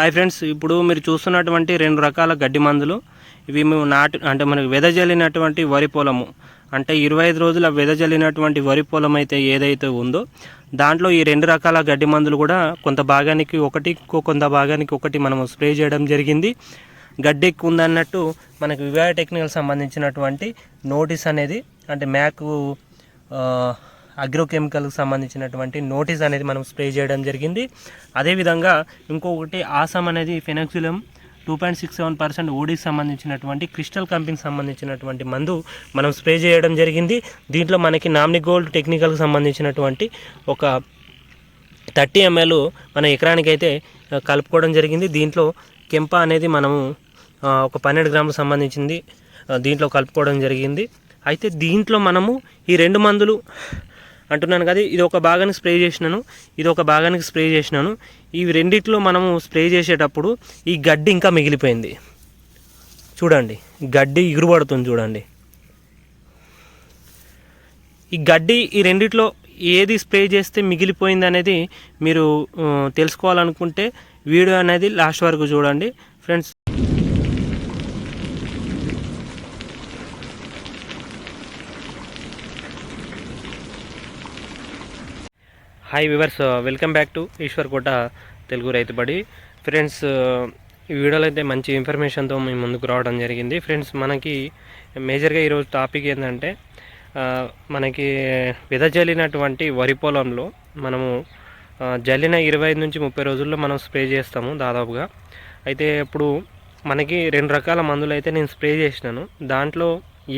Hi friends ఇప్పుడు మీరు చూస్తున్నటువంటి రెండు రకాల గడ్డి మందులు. ఇవి మేము నాటు అంటే మనకు వెదజల్లినటువంటి వరి పొలము. అంటే ఇరవై ఐదు రోజుల వెదజల్లినటువంటి వరి పొలం అయితే ఏదైతే ఉందో దాంట్లో ఈ రెండు రకాల గడ్డి మందులు కూడా కొంత భాగానికి ఒకటి కొంత భాగానికి ఒకటి మనము స్ప్రే చేయడం జరిగింది. గడ్డి ఎక్కువ ఉందన్నట్టు మనకు వివాహ టెక్నికల్ సంబంధించినటువంటి నోటీస్ అనేది అంటే మ్యాక్ అగ్రోకెమికల్కి సంబంధించినటువంటి నోటీస్ అనేది మనం స్ప్రే చేయడం జరిగింది. అదేవిధంగా ఇంకొకటి ఆసం అనేది penoxsulam two point six seven percent ఓడికి సంబంధించినటువంటి క్రిస్టల్ కంపెనీకి సంబంధించినటువంటి మందు మనం స్ప్రే చేయడం జరిగింది. దీంట్లో మనకి నామ్ని గోల్డ్ టెక్నికల్కి సంబంధించినటువంటి ఒక థర్టీ ఎంఎల్ మన ఎకరానికి అయితే కలుపుకోవడం జరిగింది. దీంట్లో కెంప అనేది మనము ఒక పన్నెండు గ్రాములకు సంబంధించింది దీంట్లో కలుపుకోవడం జరిగింది. అయితే దీంట్లో మనము ఈ రెండు మందులు అంటున్నాను కదా ఇది ఒక భాగానికి స్ప్రే చేసినాను ఇది ఒక భాగానికి స్ప్రే చేసినాను. ఈ రెండిట్లో మనము స్ప్రే చేసేటప్పుడు ఈ గడ్డి ఇంకా మిగిలిపోయింది. చూడండి గడ్డి ఎగురుపడుతుంది చూడండి. ఈ గడ్డి ఈ రెండిట్లో ఏది స్ప్రే చేస్తే మిగిలిపోయింది అనేది మీరు తెలుసుకోవాలనుకుంటే వీడియో అనేది లాస్ట్ వరకు చూడండి. Friends hi viewers welcome back to Eshwar Kota Telugu Rythubadi friends ఈ వీడియోలో అయితే మంచి ఇన్ఫర్మేషన్తో మేము ముందుకు రావడం జరిగింది. ఫ్రెండ్స్ మనకి మేజర్గా ఈరోజు టాపిక్ ఏంటంటే మనకి విదజల్లినటువంటి వరి పొలంలో మనము జల్లిన ఇరవై నుంచి ముప్పై రోజుల్లో మనం స్ప్రే చేస్తాము దాదాపుగా. అయితే ఇప్పుడు మనకి రెండు రకాల మందులు అయితే నేను స్ప్రే చేసినాను. దాంట్లో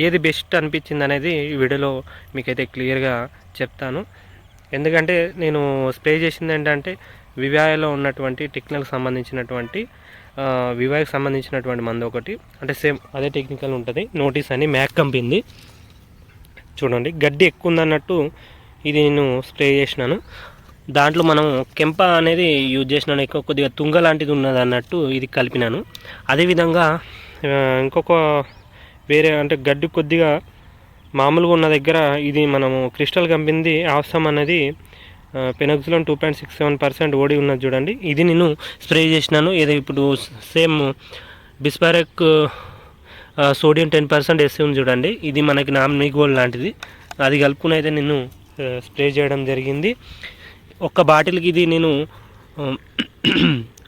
ఏది బెస్ట్ అనిపించింది అనేది ఈ వీడియోలో మీకైతే క్లియర్గా చెప్తాను. ఎందుకంటే నేను స్ప్రే చేసింది ఏంటంటే వివాయలో ఉన్నటువంటి టెక్నిక్ సంబంధించినటువంటి ఆ, వివాయకు సంబంధించినటువంటి మందు ఒకటి. అంటే సేమ్ అదే టెక్నికల్ ఉంటుంది. నోటీస్ అని మ్యాక్ కంపింది చూడండి గడ్డి ఎక్కువ ఉందన్నట్టు ఇది నేను స్ప్రే చేసినాను. దాంట్లో మనం కెంప అనేది యూజ్ చేసినాను. ఎక్కువ కొద్దిగా తుంగ లాంటిది ఉన్నది అన్నట్టు ఇది కలిపినాను. అదేవిధంగా ఇంకొక వేరే అంటే గడ్డి కొద్దిగా మామూలుగా ఉన్న దగ్గర ఇది మనము క్రిస్టల్ కంపెనీది ఆఫ్సమ్ అనేది penoxsulam two point six seven percent OD ఉన్నది చూడండి. ఇది నేను స్ప్రే చేసినాను. ఇది ఇప్పుడు same bispyribac sodium ten percent వేసి ఉంది చూడండి. ఇది మనకి నామినీ గోల్డ్ లాంటిది. అది కలుపుకుని అయితే నేను స్ప్రే చేయడం జరిగింది. ఒక్క బాటిల్కి ఇది నేను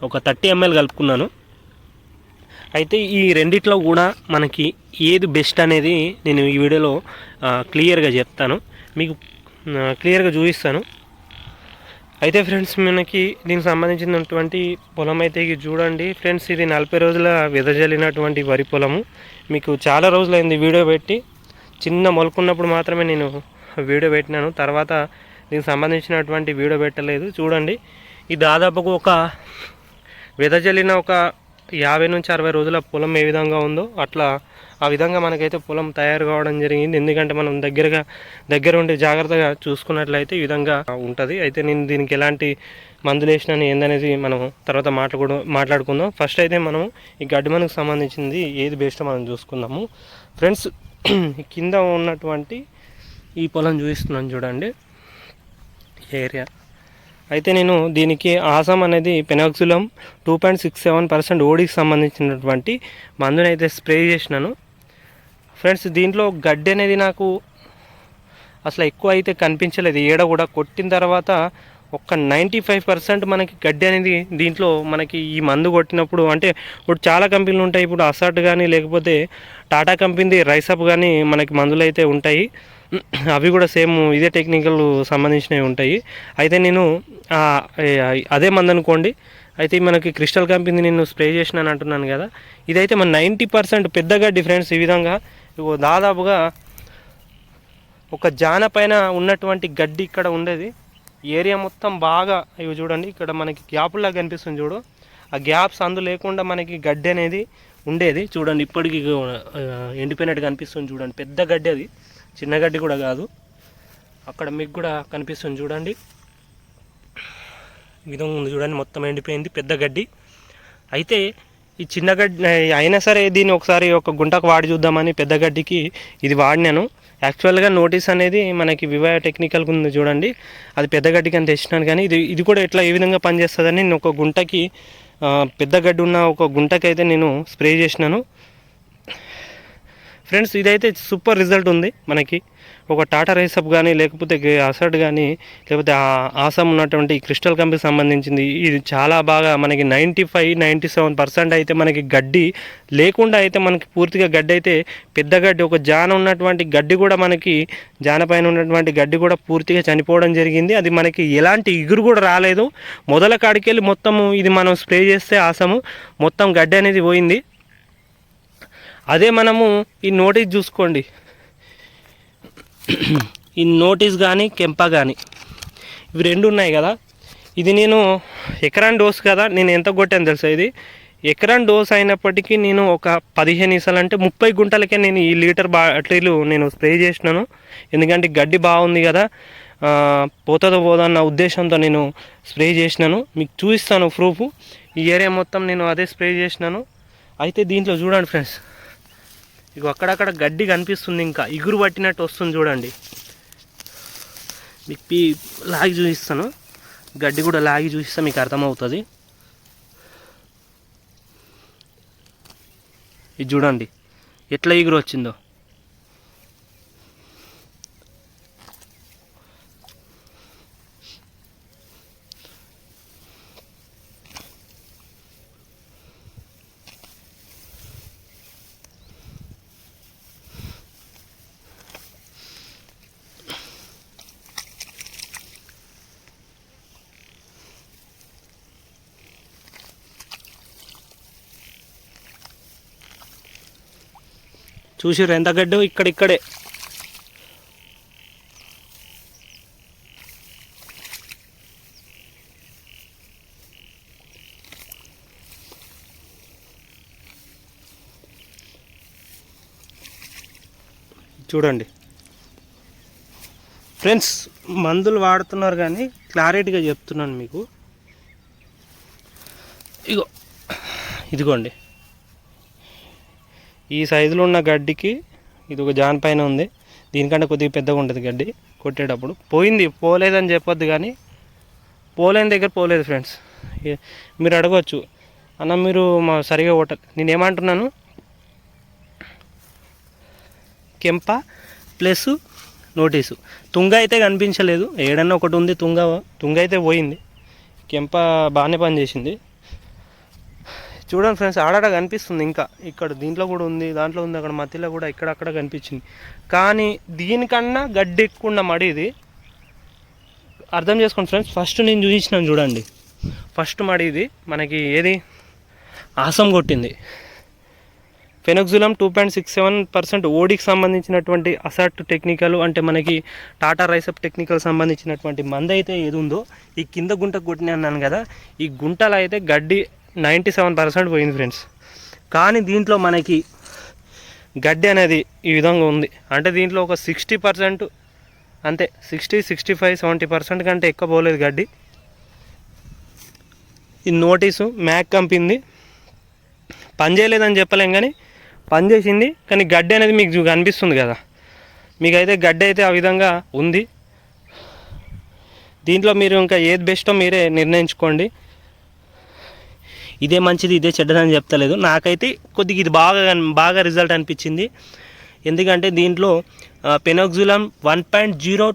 ఒక థర్టీ ఎంఎల్ కలుపుకున్నాను. అయితే ఈ రెండిట్లో కూడా మనకి ఏది బెస్ట్ అనేది నేను ఈ వీడియోలో క్లియర్గా చెప్తాను. మీకు క్లియర్గా చూపిస్తాను. అయితే ఫ్రెండ్స్ మనకి దీనికి సంబంధించినటువంటి పొలం అయితే ఇది చూడండి. ఫ్రెండ్స్ ఇది నలభై రోజుల వెదజల్లినటువంటి వరి పొలము. మీకు చాలా రోజులైంది వీడియో పెట్టి. చిన్న మొలకున్నప్పుడు మాత్రమే నేను వీడియో పెట్టినాను. తర్వాత దీనికి సంబంధించినటువంటి వీడియో పెట్టలేదు. చూడండి. ఇది దాదాపుగా ఒక వెదజల్లిన ఒక యాభై నుంచి అరవై రోజుల పొలం ఏ విధంగా ఉందో అట్లా ఆ విధంగా మనకైతే పొలం తయారు కావడం జరిగింది. ఎందుకంటే మనం దగ్గరగా దగ్గర ఉండి జాగ్రత్తగా చూసుకున్నట్లయితే ఈ విధంగా ఉంటుంది. అయితే నేను దీనికి ఎలాంటి మందులు వేసినాను ఏందనేది మనం తర్వాత మాట్లాడు మాట్లాడుకుందాం. ఫస్ట్ అయితే మనం ఈ గడ్డి మనకు సంబంధించింది ఏది బెస్ట్ మనం చూసుకుందాము. ఫ్రెండ్స్ కింద ఉన్నటువంటి ఈ పొలం చూపిస్తున్నాను చూడండి. ఏరియా అయితే నేను దీనికి ఆసం అనేది penoxsulam two point six seven percent ఓడికి సంబంధించినటువంటి మందుని అయితే స్ప్రే చేసినాను. ఫ్రెండ్స్ దీంట్లో గడ్డి అనేది నాకు అసలు ఎక్కువ అయితే కనిపించలేదు. ఏడ కూడా కొట్టిన తర్వాత ఒక నైంటీ ఫైవ్ పర్సెంట్ మనకి గడ్డి అనేది దీంట్లో మనకి ఈ మందు కొట్టినప్పుడు అంటే ఇప్పుడు చాలా కంపెనీలు ఉంటాయి. ఇప్పుడు అసాట్ కానీ లేకపోతే టాటా కంపెనీది రైసప్ కానీ మనకి మందులు అయితే ఉంటాయి. అవి కూడా సేమ్ ఇదే టెక్నికల్ సంబంధించినవి ఉంటాయి. అయితే నేను అదే మందనుకోండి అయితే మనకి క్రిస్టల్ కంపెనీ నేను స్ప్రే చేసినాను అంటున్నాను కదా. ఇదైతే మన నైంటీ పర్సెంట్ పెద్దగా డిఫరెన్స్ ఈ విధంగా. ఇగో దాదాపుగా ఒక జాన పైన ఉన్నటువంటి గడ్డి ఇక్కడ ఉండేది. ఏరియా మొత్తం బాగా ఇవి చూడండి ఇక్కడ మనకి గ్యాపుల్లా కనిపిస్తుంది చూడు. ఆ గ్యాప్స్ అందు లేకుండా మనకి గడ్డి అనేది ఉండేది. చూడండి ఇప్పటికి ఎండిపోయినట్టు కనిపిస్తుంది చూడండి పెద్ద గడ్డి అది. చిన్న గడ్డి కూడా కాదు. అక్కడ మీకు కూడా కనిపిస్తుంది చూడండి. విధంగా ఉంది చూడండి మొత్తం ఎండిపోయింది పెద్ద గడ్డి. అయితే ఈ చిన్న గడ్డి అయినా సరే దీన్ని ఒకసారి ఒక గుంటకు వాడి చూద్దామని పెద్ద గడ్డికి ఇది వాడినాను. యాక్చువల్గా నోటీస్ అనేది మనకి వివాహ టెక్నికల్ ఉంది చూడండి. అది పెద్ద గడ్డికి అని తెచ్చినాను కానీ ఇది ఇది కూడా ఎట్లా ఏ విధంగా పనిచేస్తుందని నేను ఒక గుంటకి పెద్ద గడ్డి ఉన్న ఒక గుంటకైతే నేను స్ప్రే చేసినాను. ఫ్రెండ్స్ ఇదైతే సూపర్ రిజల్ట్ ఉంది మనకి. ఒక టాటా రైసప్ కానీ లేకపోతే గే- అసడ్ కానీ లేకపోతే ఆ- ఆసం ఉన్నటువంటి క్రిస్టల్ కంపెనీకి సంబంధించింది. ఇది చాలా బాగా మనకి ninety five ninety seven percent అయితే మనకి గడ్డి లేకుండా అయితే మనకి పూర్తిగా గడ్డి అయితే పెద్ద గడ్డి. ఒక జాన ఉన్నటువంటి గడ్డి కూడా మనకి జాన పైన ఉన్నటువంటి గడ్డి కూడా పూర్తిగా చనిపోవడం జరిగింది. అది మనకి ఎలాంటి ఇగురు కూడా రాలేదు. మొదల కాడికెళ్ళి మొత్తము ఇది మనం స్ప్రే చేస్తే ఆసము. మొత్తం గడ్డి అనేది పోయింది. అదే మనము ఈ నోటీస్ చూసుకోండి. ఈ నోటీస్ కానీ కెంప కానీ ఇవి రెండు ఉన్నాయి కదా. ఇది నేను ఎకరాన్ డోస్ కదా నేను ఎంత కొట్టాను తెలుసా ఇది? ఎకరాన్ డోస్ అయినప్పటికీ నేను ఒక పదిహేను ఇసాలు అంటే ముప్పై గుంటలకే నేను ఈ లీటర్ బాటిల్ నేను స్ప్రే చేసినాను. ఎందుకంటే గడ్డి బాగుంది కదా ఆ, పోతుందో పోదో అన్న ఉద్దేశంతో నేను స్ప్రే చేసినాను. మీకు చూపిస్తాను ప్రూఫ్. ఈ ఏరియా మొత్తం నేను అదే స్ప్రే చేసినాను. అయితే దీంట్లో చూడండి ఫ్రెండ్స్. ఇక అక్కడక్కడ గడ్డి కనిపిస్తుంది ఇంకా. ఇగురు పట్టినట్టు వస్తుంది చూడండి. మీకు పీ లాగి చూపిస్తాను. గడ్డి కూడా లాగి చూపిస్తే మీకు అర్థమవుతుంది. ఇది చూడండి. ఎట్లా ఇగురు వచ్చిందో. చూసిర్రు ఎంత గడ్డో ఇక్కడిక్కడే చూడండి. ఫ్రెండ్స్ మందులు వాడుతున్నారు కానీ క్లారిటీగా చెప్తున్నాను మీకు. ఇగో ఇదిగోండి. ఈ సైజులో ఉన్న గడ్డికి ఇది ఒక జాన్ పైన ఉంది. దీనికంటే కొద్దిగా పెద్దగా ఉంటుంది గడ్డి కొట్టేటప్పుడు. పోయింది పోలేదని చెప్పొద్దు కానీ పోలేని దగ్గర పోలేదు ఫ్రెండ్స్. మీరు అడగవచ్చు అన్న మీరు మా సరిగా కొట్ట నేను ఏమంటున్నాను కెంప ప్లస్ నోటీసు. తుంగ అయితే కనిపించలేదు. ఏడన్నా ఒకటి ఉంది తుంగ తుంగ అయితే పోయింది. కెంప బాగానే పనిచేసింది. చూడండి ఫ్రెండ్స్ ఆడాడ కనిపిస్తుంది ఇంకా. ఇక్కడ దీంట్లో కూడా ఉంది దాంట్లో ఉంది అక్కడ మధ్యలో కూడా ఇక్కడక్కడ కనిపించింది. కానీ దీనికన్నా గడ్డి ఎక్కువ మడి ఇది. అర్థం చేసుకోండి ఫ్రెండ్స్ ఫస్ట్ నేను చూపించినాను చూడండి. ఫస్ట్ మడి ఇది మనకి ఏది? ఆసం కొట్టింది. Penoxsulam two point six seven percent ఓడికి సంబంధించినటువంటి అసర్ట్ టెక్నికల్ అంటే మనకి టాటా రైసప్ టెక్నికల్ సంబంధించినటువంటి మంద అయితే ఏది ఉందో ఈ కింద గుంటకు కొట్టిన అన్నాను కదా ఈ గుంటలో అయితే గడ్డి నైంటీ సెవెన్ పర్సెంట్ పోయింది ఫ్రెండ్స్. కానీ దీంట్లో మనకి గడ్డి అనేది ఈ విధంగా ఉంది. అంటే దీంట్లో ఒక సిక్స్టీ పర్సెంట్ అంతే sixty sixty five seventy percent కంటే ఎక్కువ పోలేదు గడ్డి. ఈ నోటీసు మ్యాక్ కంపింది. పని చేయలేదని చెప్పలేం కానీ పని చేసింది. కానీ గడ్డి అనేది మీకు కనిపిస్తుంది కదా. మీకైతే గడ్డి అయితే ఆ విధంగా ఉంది. దీంట్లో మీరు ఇంకా ఏది బెస్టో మీరే నిర్ణయించుకోండి. ఇదే మంచిది ఇదే చెడ్డదని చెప్తలేదు. నాకైతే కొద్దిగా ఇది బాగా బాగా రిజల్ట్ అనిపించింది. ఎందుకంటే దీంట్లో penoxsulam one point zero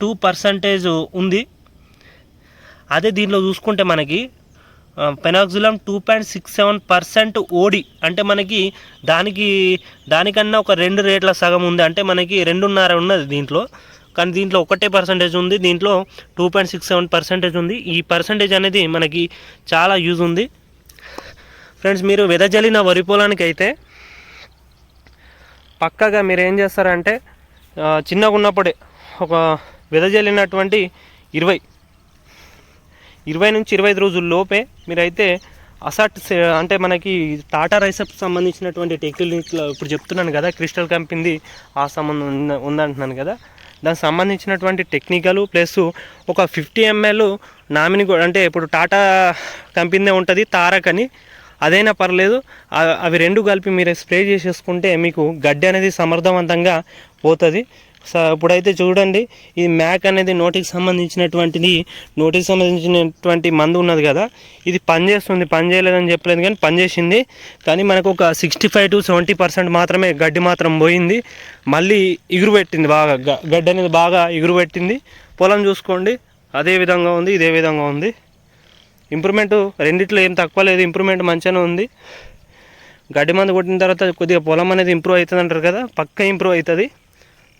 two percentage ఉంది. అదే దీంట్లో చూసుకుంటే మనకి penoxsulam two point six seven percent OD. అంటే మనకి దానికి దానికన్నా ఒక రెండు రేట్ల సగం ఉంది. అంటే మనకి రెండున్నర ఉన్నది దీంట్లో. కానీ దీంట్లో ఒకటే పర్సంటేజ్ ఉంది. దీంట్లో two point six seven percentage ఉంది. ఈ పర్సంటేజ్ అనేది మనకి చాలా యూజ్ ఉంది. ఫ్రెండ్స్ మీరు వెదజల్లిన వరి పొలానికి అయితే పక్కగా మీరు ఏం చేస్తారంటే చిన్నగా ఉన్నప్పుడే ఒక వెదజల్లినటువంటి ఇరవై ఇరవై నుంచి ఇరవై ఐదు రోజుల లోపే మీరైతే అసట్ అంటే మనకి టాటా రైసప్ సంబంధించినటువంటి టెక్నిక్లో ఇప్పుడు చెప్తున్నాను కదా క్రిస్టల్ కంపెనీ ఆ సంబంధం ఉంద ఉందంటున్నాను కదా. దానికి సంబంధించినటువంటి టెక్నికలు ప్లస్ ఒక ఫిఫ్టీ ఎంఎల్ నామిని కూడా అంటే ఇప్పుడు టాటా కంపెనీ ఉంటుంది తారక్ అని అదైనా పర్లేదు అవి రెండు కలిపి మీరు స్ప్రే చేసేసుకుంటే మీకు గడ్డి అనేది సమర్థవంతంగా పోతుంది. సో ఇప్పుడైతే చూడండి ఈ మ్యాక్ అనేది నోటికి సంబంధించినటువంటిది నోటికి సంబంధించినటువంటి మందు ఉన్నది కదా ఇది పనిచేస్తుంది పనిచేయలేదని చెప్పలేదు కానీ పనిచేసింది. కానీ మనకు ఒక sixty five to seventy percent మాత్రమే గడ్డి మాత్రం పోయింది. మళ్ళీ ఇగురు పెట్టింది బాగా గ- గడ్డి అనేది బాగా ఇగురు పెట్టింది. పొలం చూసుకోండి అదే విధంగా ఉంది ఇదే విధంగా ఉంది. ఇంప్రూవ్మెంట్ రెండిట్లో ఏం తక్కువ లేదు ఇంప్రూవ్మెంట్ మంచిగానే ఉంది. గడ్డి మందు కొట్టిన తర్వాత కొద్దిగా పొలం అనేది ఇంప్రూవ్ అవుతుంది అంటారు కదా పక్క ఇంప్రూవ్ అవుతుంది.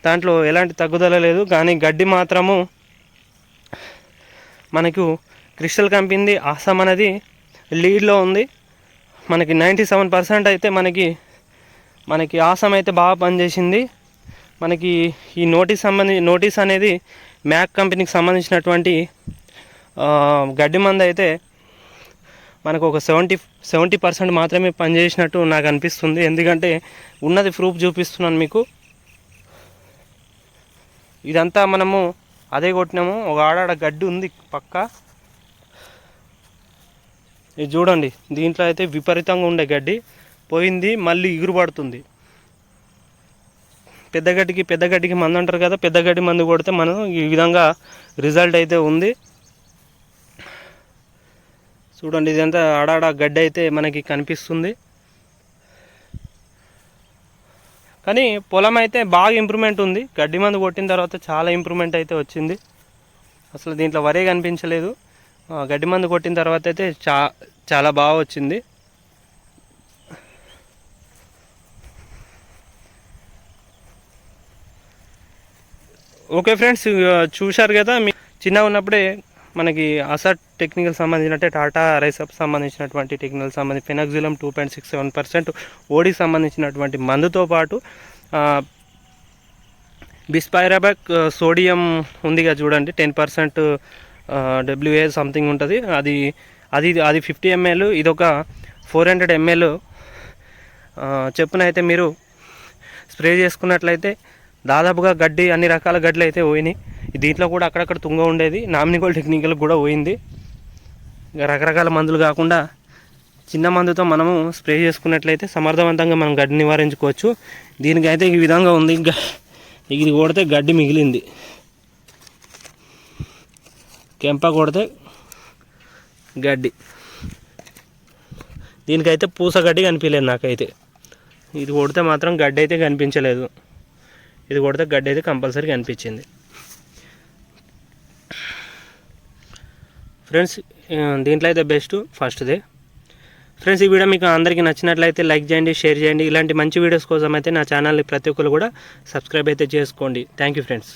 దాంట్లో ఎలాంటి తగ్గుదల లేదు కానీ గడ్డి మాత్రము మనకు క్రిస్టల్ కంపెనీ ఆసాం అనేది లీడ్లో ఉంది. మనకి నైంటీ సెవెన్ పర్సెంట్ అయితే మనకి మనకి ఆసాం అయితే బాగా పనిచేసింది. మనకి ఈ నోటీస్ సంబంధించి నోటీస్ అనేది మ్యాక్ కంపెనీకి సంబంధించినటువంటి గడ్డి మందు అయితే మనకు ఒక సెవెంటీ సెవెంటీ పర్సెంట్ మాత్రమే పనిచేసినట్టు నాకు అనిపిస్తుంది. ఎందుకంటే ఉన్నది ప్రూఫ్ చూపిస్తున్నాను మీకు. ఇదంతా మనము అదే కొట్టినాము. ఒక ఆడాడ గడ్డి ఉంది పక్క. ఇది చూడండి. దీంట్లో అయితే విపరీతంగా ఉండే గడ్డి. పోయింది మళ్ళీ ఇగురు పడుతుంది. పెద్ద గడ్డికి పెద్ద గడ్డికి మందు అంటారు కదా పెద్ద గడ్డి మందు కొడితే మనం ఈ విధంగా రిజల్ట్ అయితే ఉంది. చూడండి ఇదంతా ఆడాడ గడ్డి అయితే మనకి కనిపిస్తుంది. కానీ పొలం అయితే బాగా ఇంప్రూవ్మెంట్ ఉంది. గడ్డి మందు కొట్టిన తర్వాత చాలా ఇంప్రూవ్మెంట్ అయితే వచ్చింది. అసలు దీంట్లో వరే కనిపించలేదు. గడ్డి మందు కొట్టిన తర్వాత అయితే చా చాలా బాగా వచ్చింది. ఓకే ఫ్రెండ్స్ చూశారు కదా మీ చిన్నగా ఉన్నప్పుడే మనకి అసట్ టెక్నికల్ సంబంధించినట్టే టాటా రైసప్ సంబంధించినటువంటి టెక్నికల్ సంబంధించి penoxsulam two point six seven percent ఓడికి సంబంధించినటువంటి మందుతో పాటు బిస్పైరాబాక్ సోడియం ఉందిగా చూడండి టెన్ పర్సెంట్ డబ్ల్యూఏ సంథింగ్ ఉంటుంది. అది అది అది ఫిఫ్టీ ఎంఎల్ ఇది ఒక ఫోర్ హండ్రెడ్ ఎంఎల్. చెప్పున అయితే మీరు స్ప్రే చేసుకున్నట్లయితే దాదాపుగా గడ్డి అన్ని రకాల గడ్డలు అయితే పోయినాయి. దీంట్లో కూడా అక్కడక్కడ తుంగ ఉండేది. నామినికల్ టెక్నికల్ కూడా పోయింది. రకరకాల మందులు కాకుండా చిన్న మందుతో మనము స్ప్రే చేసుకున్నట్లయితే సమర్థవంతంగా మనం గడ్డి నివారించుకోవచ్చు. దీనికైతే ఈ విధంగా ఉంది. ఇది కొడితే గడ్డి మిగిలింది. కెంప కొడితే గడ్డి. దీనికైతే పూస గడ్డి కనిపించలేదు నాకైతే. ఇది కొడితే మాత్రం గడ్డి అయితే కనిపించలేదు. ఇది కొడితే గడ్డి అయితే కంపల్సరీ కనిపించింది. ఫ్రెండ్స్ దీంట్లో అయితే బెస్ట్ ఫస్ట్దే ఫ్రెండ్స్ ఈ వీడియో మీకు అందరికీ నచ్చినట్లయితే లైక్ చేయండి షేర్ చేయండి. ఇలాంటి మంచి వీడియోస్ కోసం అయితే నా ఛానల్ని ప్రతి ఒక్కరు కూడా సబ్స్క్రైబ్ అయితే చేసుకోండి. Thank you friends